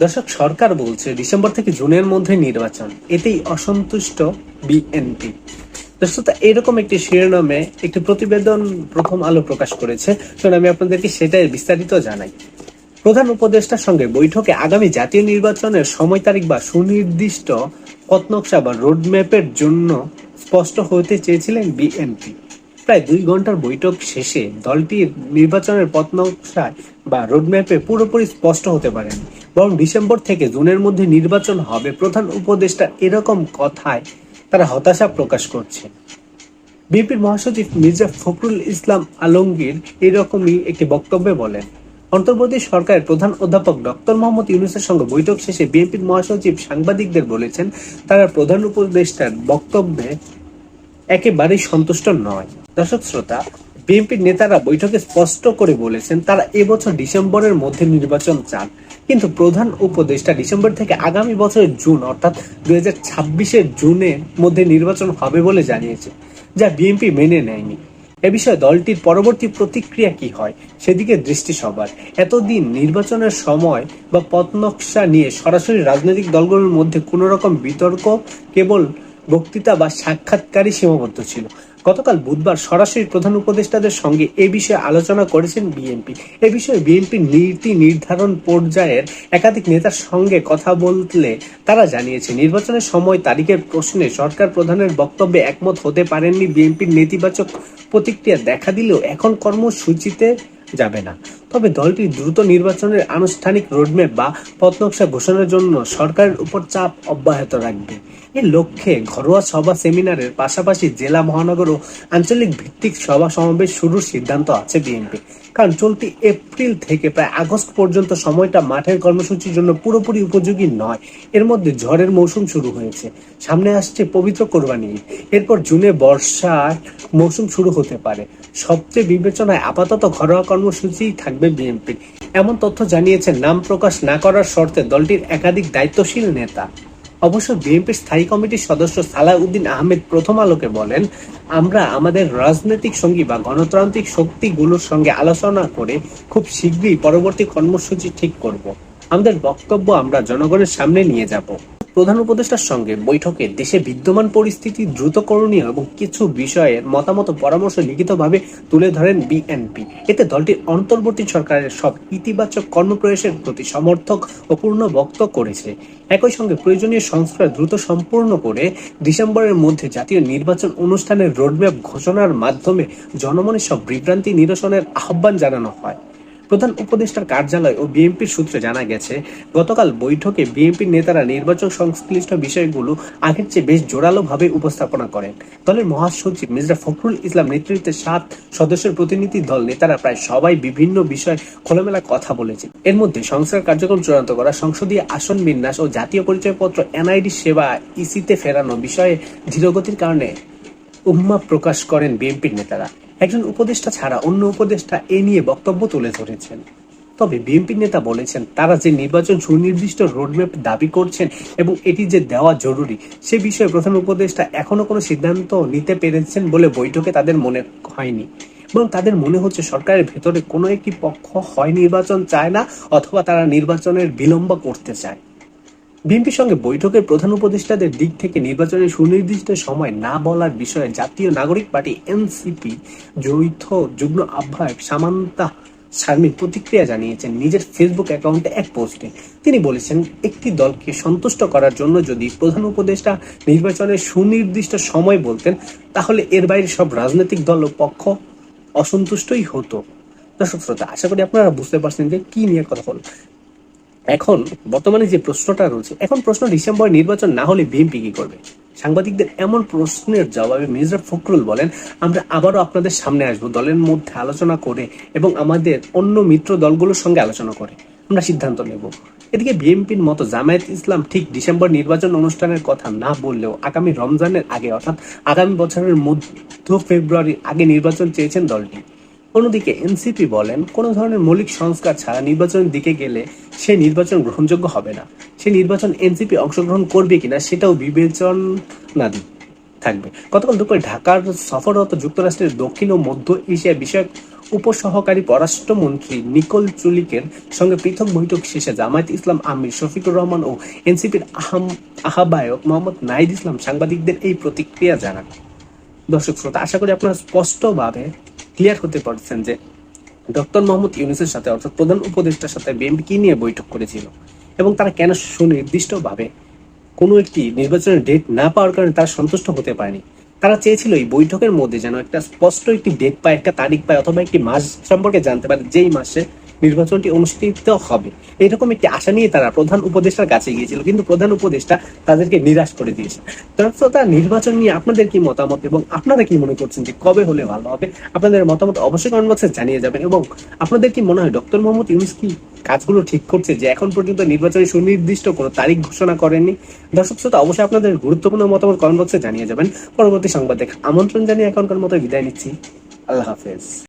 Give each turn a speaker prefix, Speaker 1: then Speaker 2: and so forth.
Speaker 1: দর্শক, সরকার বলছে ডিসেম্বর থেকে জুনের মধ্যে নির্বাচন। এতেই অসন্তুষ্ট বিএনপি। দর্শক এরকম একটি শিরোনামে একটি প্রতিবেদন প্রথম আলো প্রকাশ করেছে। শোন আমি আপনাদেরকে সেটাই বিস্তারিত জানাই। প্রধান উপদেষ্টার সঙ্গে বৈঠকে আগামী জাতীয় নির্বাচনের সময় তারিখ বা সুনির্দিষ্ট পথনকশা বা রোডম্যাপের জন্য স্পষ্ট হতে চেয়েছিলেন বিএনপি। প্রায় দুই ঘণ্টার বৈঠক শেষে দলটির নির্বাচনের পথনকশায় বা রোডম্যাপে পুরোপুরি স্পষ্ট হতে পারেনি। বরং ডিসেম্বর থেকে জুনের মধ্যে নির্বাচন হবে প্রধান উপদেষ্টা এরকম কথায় তারা হতাশা প্রকাশ করছে। বিএনপির মহাসচিব মির্জা ফখরুল ইসলাম আলমগীর এরকমই একটি বক্তব্যে বলেন, অন্তর্বর্তী সরকারের প্রধান অধ্যাপক ডক্টর মোহাম্মদ ইউনুসের সঙ্গে বৈঠক শেষে বিএনপির মহাসচিব সাংবাদিকদের বলেছেন, তারা প্রধান উপদেষ্টার বক্তব্যে একেবারেই সন্তুষ্ট নয়। দর্শক শ্রোতা, বিএনপির নেতারা বৈঠকে স্পষ্ট করে বলেছেন তারা এবছর ডিসেম্বরের মধ্যে নির্বাচন চান। কিন্তু প্রধান উপদেষ্টা ডিসেম্বর থেকে আগামী বছরের জুন, অর্থাৎ দুই হাজার ছাব্বিশের জুনের মধ্যে নির্বাচন হবে বলে জানিয়েছে, যা বিএনপি মেনে নেয়নি। এ বিষয়ে দলটির পরবর্তী প্রতিক্রিয়া কি হয়, সেদিকে দৃষ্টি সবার। এতদিন নির্বাচনের সময় বা পথনকশা নিয়ে সরাসরি রাজনৈতিক দলগুলোর মধ্যে কোনো রকম বিতর্ক, কেবল বক্তৃতা বা সাক্ষাৎকারই সীমাবদ্ধ ছিল। গতকাল বুধবার সরাসরি প্রধান উপদেষ্টাদের সঙ্গে এ বিষয়ে আলোচনা করেছেন বিএনপি। এ বিষয়ে বিএনপির নীতি নির্ধারণ পর্যায়ের একাধিক নেতার সঙ্গে কথা বললে তারা জানিয়েছে নির্বাচনের সময় তারিখের প্রশ্নে সরকার প্রধানের বক্তব্যে একমত হতে পারেননি। বিএনপির নেতিবাচক প্রতিক্রিয়া দেখা দিলেও এখন কর্মসূচিতে যাবে না। তবে দলটি দ্রুত নির্বাচনের আনুষ্ঠানিক রোডম্যাপ বা পথনকশা ঘোষণার জন্য সরকারের উপর চাপ অব্যাহত রাখবে। এ লক্ষ্যে ঘরোয়া সভা সেমিনারের পাশাপাশি জেলা মহানগর ও আঞ্চলিক ভিত্তিক সভা সমাবেশ শুরুর সিদ্ধান্ত আছে বিএনপি। কারণ চলতি এপ্রিল থেকে প্রায় আগস্ট পর্যন্ত সময়টা মাঠের কর্মসূচির জন্য পুরোপুরি উপযোগী নয়। এর মধ্যে ঝড়ের মৌসুম শুরু হয়েছে। সামনে আসছে পবিত্র কোরবানি এরপর জুনে বর্ষার মৌসুম শুরু হতে পারে। সবচেয়ে বিবেচনায় আপাতত ঘরোয়া কর্মসূচিই থাকবে বিএনপির। এমন তথ্য জানিয়েছেন নাম প্রকাশ না করার শর্তে দলটির একাধিক দায়িত্বশীল নেতা। অবশ্য বিএনপির স্থায়ী কমিটির সদস্য সালাউদ্দিন আহমেদ প্রথম আলোকে বলেন, আমরা আমাদের রাজনৈতিক সঙ্গী বা গণতান্ত্রিক শক্তিগুলোর সঙ্গে আলোচনা করে খুব শীঘ্রই পরবর্তী কর্মসূচি ঠিক করব। আমাদের বক্তব্য আমরা জনগণের সামনে নিয়ে যাব। প্রধান উপদেষ্টার সঙ্গে বৈঠকে দেশে বিদ্যমান পরিস্থিতি দ্রুত করণীয় এবং কিছু বিষয়ে মতামত পরামর্শ লিখিতভাবে তুলে ধরেন বিএনপি। এতে দলটির অন্তর্বর্তী সরকারের সব ইতিবাচক কর্মপ্রয়াসের প্রতি সমর্থক ও পূর্ণ বক্ত করেছে। একই সঙ্গে প্রয়োজনীয় সংস্কার দ্রুত সম্পূর্ণ করে ডিসেম্বরের মধ্যে জাতীয় নির্বাচন অনুষ্ঠানের রোডম্যাপ ঘোষণার মাধ্যমে জনমনে সব বিভ্রান্তি নিরসনের আহ্বান জানানো হয়। প্রধান উপদেষ্টার কার্যালয় ও বিএনপির সূত্রে জানা গেছে, গতকাল বৈঠকে বিএনপির নেতারা নির্বাচন সংশ্লিষ্ট বিষয়গুলো আগের চেয়ে বেশ জোরালোভাবে উপস্থাপনা করেন। দলের মহাসচিব মির্জা ফখরুল ইসলাম নেতৃত্বে সাত সদস্যের প্রতিনিধি দল নেতারা প্রায় সবাই বিভিন্ন বিষয় খোলামেলা কথা বলেছে। এর মধ্যে সংস্কার কার্যক্রম চূড়ান্ত করা, সংসদীয় আসন বিন্যাস ও জাতীয় পরিচয়পত্র, এনআইডি সেবা ইসিতে ফেরানো বিষয়ে ধীরগতির কারণে উম্মা প্রকাশ করেন বিএনপির নেতারা। একজন উপদেষ্টা ছাড়া অন্য উপদেষ্টা এ নিয়ে বক্তব্য তুলে ধরেছেন। তবে বিএনপি নেতা বলেছেন, তারা যে নির্বাচন সুনির্দিষ্ট রোডম্যাপ দাবি করছেন এবং এটি যে দেওয়া জরুরি, সে বিষয়ে প্রধান উপদেষ্টা এখনও কোনো সিদ্ধান্ত নিতে পেরেছেন বলে বৈঠকে তাদের মনে হয়নি। এবং তাদের মনে হচ্ছে সরকারের ভেতরে কোনো একটি পক্ষ হয় নির্বাচন চায় না অথবা তারা নির্বাচনের বিলম্ব করতে চায়। বিএনপির সঙ্গে বৈঠকের প্রধান উপদেষ্টাদের দিক থেকে নির্বাচনের সুনির্দিষ্ট সময় না বলার বিষয়ে জাতীয় নাগরিক পার্টি এনসিপি যৌথ যুগ্ম আহ্বায়ক সামান্তা শারমিন প্রতিক্রিয়া জানিয়েছেন নিজের ফেসবুক অ্যাকাউন্টে এক পোস্টে। তিনি বলেছেন, একটি দলকে সন্তুষ্ট করার জন্য যদি প্রধান উপদেষ্টা নির্বাচনের সুনির্দিষ্ট সময় বলতেন, তাহলে এর বাইরে সব রাজনৈতিক দল ও পক্ষ অসন্তুষ্টই হতো। দর্শক শ্রোতা, আশা করি আপনারা বুঝতে পারছেন যে কি নিয়ে কথা হল এখন বর্তমানে যে প্রশ্নটা রয়েছে, এখন প্রশ্ন ডিসেম্বর নির্বাচন না হলে বিএনপি কি করবে? সাংবাদিকদের এমন প্রশ্নের জবাবে মির্জা ফখরুল বলেন, আমরা আবারও আপনাদের সামনে আসব, দলের মধ্যে আলোচনা করে এবং আমাদের অন্য মিত্র দলগুলোর সঙ্গে আলোচনা করে। আমরা সিদ্ধান্ত নেব। এদিকে বিএনপির মতো জামায়াত ইসলাম ঠিক ডিসেম্বর নির্বাচন অনুষ্ঠানের কথা না বললেও আগামী রমজানের আগে, অর্থাৎ আগামী বছরের মধ্য ফেব্রুয়ারির আগে নির্বাচন চেয়েছেন দলটি। অন্যদিকে এনসিপি বলেন, কোনো ধরনের মৌলিক সংস্কার ছাড়া নির্বাচনের দিকে গেলে সে নির্বাচন গ্রহণযোগ্য হবে না। সে নির্বাচন এনসিপি অংশগ্রহণ করবে কিনা সেটাও বিবেচনাধীন থাকবে। গতকাল দুপুরে ঢাকার সফররত যুক্তরাষ্ট্রের দক্ষিণ ও মধ্য এশিয়া বিষয়ক উপসহকারী পররাষ্ট্রমন্ত্রী নিকোল চুলিকের সঙ্গে পৃথক বৈঠক শেষে জামায়াত ইসলাম আমির শফিকুর রহমান ও এনসিপির আহম, আহ্বায়ক মোহাম্মদ নাহিদ ইসলাম সাংবাদিকদের এই প্রতিক্রিয়া জানান। দর্শক শ্রোতা, আশা করি আপনারা স্পষ্টভাবে ক্লিয়ার হতে পারছেন যে ডক্টর মোহাম্মদ ইউনুসের সাথে, অর্থাৎ প্রধান উপদেষ্টার সাথে বিএনপি কি নিয়ে বৈঠক করেছিল এবং তারা কেন সুনির্দিষ্টভাবে কোনো একটি নির্বাচনের ডেট না পাওয়ার কারণে তারা সন্তুষ্ট হতে পারেনি? তারা চেয়েছিল এই বৈঠকের মধ্যে যেন একটা স্পষ্ট একটি ডেট পায়, একটা তারিখ পায়, অথবা একটি মাস সম্পর্কে জানতে পারে, যেই মাসে নির্বাচনটি অনুষ্ঠিত হবে। এরকম একটি আশা নিয়ে তারা প্রধান উপদেষ্টার কাছে গিয়েছিল, কিন্তু প্রধান উপদেষ্টা তাদেরকে নিরাশ করে দিয়েছে। তার নির্বাচন নিয়ে আপনাদের কি মতামত এবং আপনারা কি মনে করছেন যে কবে হলে ভালো হবে? আপনাদের মতামত অবশ্যই কমেন্ট বক্সে জানিয়ে যাবেন এবং আপনাদের কি মনে হয়, ডক্টর মোহাম্মদ ইউনুস কি কাজগুলো ঠিক করছে যে এখন পর্যন্ত নির্বাচনে সুনির্দিষ্ট কোনো তারিখ ঘোষণা করেননি? দর্শক শ্রোতা, অবশ্যই আপনাদের গুরুত্বপূর্ণ মতামত কমেন্ট বক্সে জানিয়ে যাবেন। পরবর্তী সংবাদ দেখা আমন্ত্রণ জানিয়ে এখনকার মতো বিদায় নিচ্ছি। আল্লাহ হাফেজ।